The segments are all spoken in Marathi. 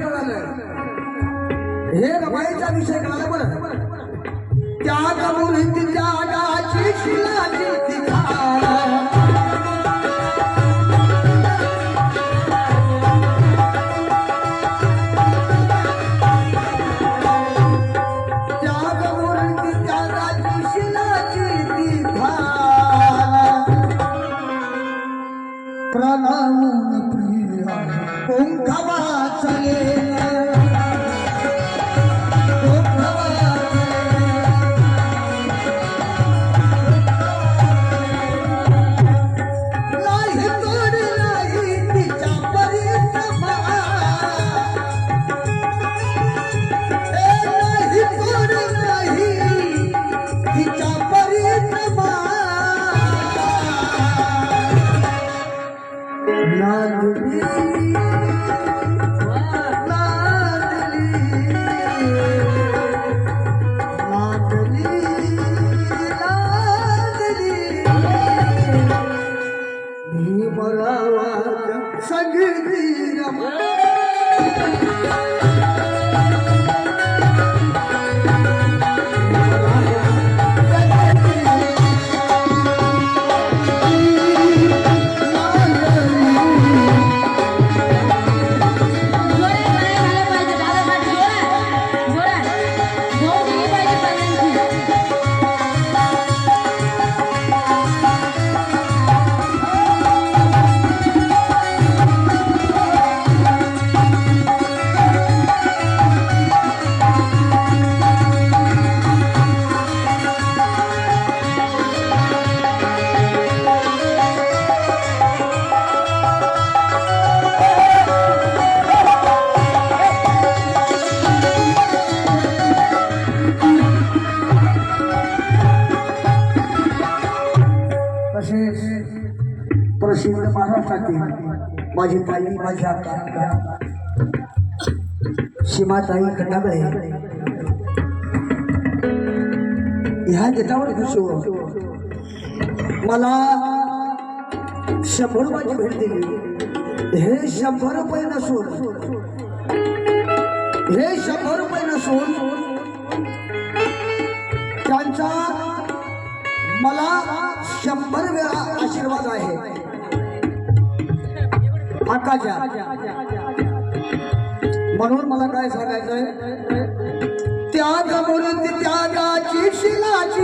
कळालं हे रमाईचा विषय कळाला बरं? त्या गमुरीत त्या गाची शिलाची ठिकाण त्या সঙ্গে Yeah. प्रसिद्ध महाराष्ट्रातील माझी ताई माझी आता सीमाताई खंडागळे. ह्या गीतावर खुश मला शंभर रुपयाची भेट दिली. हे शंभर रुपये नसून हे शंभर रुपये नसून त्यांचा मला शंभर वेळा अशी आकाच्या म्हणून मला काय सांगायचंय? त्याग म्हणून त्यागाची शिलाची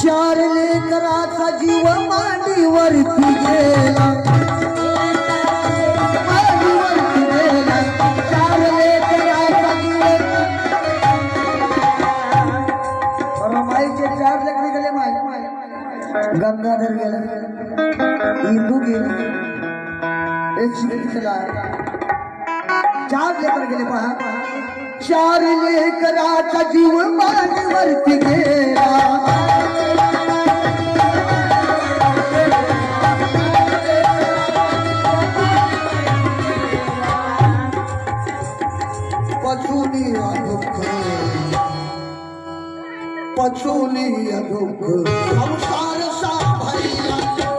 चार लेकराचा जीव मांडीवरती गेला एक चार लेकर गेले पहा. चार लेकराचा जीव मानवरती गेला. पचुनी दुःख पचुनी दुःख संसार सांभाळला